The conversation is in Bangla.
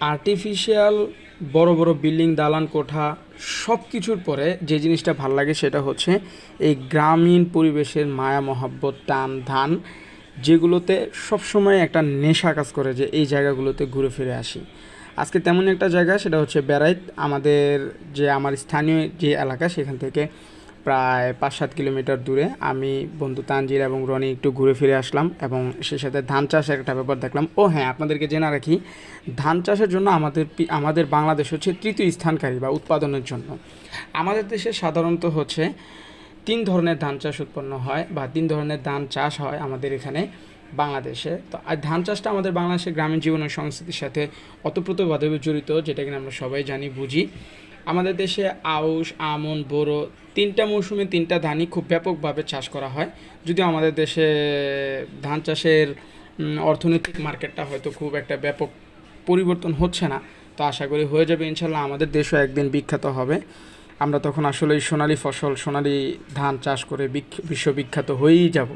আর্টিফিশিয়াল বড় বড় বিল্ডিং, দালান, কোঠা সব কিছুর পরে যে জিনিসটা ভালো লাগে সেটা হচ্ছে এই গ্রামীণ পরিবেশের মায়া, মহাব্বত, টান, ধান, যেগুলোতে সবসময় একটা নেশা কাজ করে যে এই জায়গাগুলোতে ঘুরে ফিরে আসি। আজকে তেমন একটা জায়গা, সেটা হচ্ছে বেড়াইত আমাদের যে, আমার স্থানীয় যে এলাকা, সেখান থেকে প্রায় পাঁচ সাত কিলোমিটার দূরে আমি বন্ধু তানজির এবং রনি একটু ঘুরে ফিরে আসলাম এবং সেই সাথে ধান চাষের একটা ব্যাপার দেখলাম। ও হ্যাঁ আপনাদেরকে জেনে রাখি, ধান চাষের জন্য আমাদের আমাদের বাংলাদেশ হচ্ছে তৃতীয় স্থানকারী বা উৎপাদনের জন্য। আমাদের দেশে সাধারণত হচ্ছে তিন ধরনের ধান চাষ উৎপন্ন হয় বা তিন ধরনের ধান চাষ হয় আমাদের এখানে বাংলাদেশে। তো, আর ধান চাষটা আমাদের বাংলাদেশের গ্রামীণ জীবনের সংস্কৃতির সাথে অতপ্রতভাবে জড়িত, যেটা কিনা আমরা সবাই জানি, বুঝি। আমাদের দেশে আউশ, আমন, বোরো তিনটা মৌসুমে তিনটা ধানই খুব ব্যাপকভাবে চাষ করা হয়। যদিও আমাদের দেশে ধান চাষের অর্থনৈতিক মার্কেটটা হয়তো খুব একটা ব্যাপক পরিবর্তন হচ্ছে না। তো আশা করি হয়ে যাবে ইনশাল্লাহ, আমাদের দেশও একদিন বিখ্যাত হবে। আমরা তখন আসলে সোনালী ফসল, সোনালি ধান চাষ করে বিখ- বিশ্ববিখ্যাত হয়েই যাব।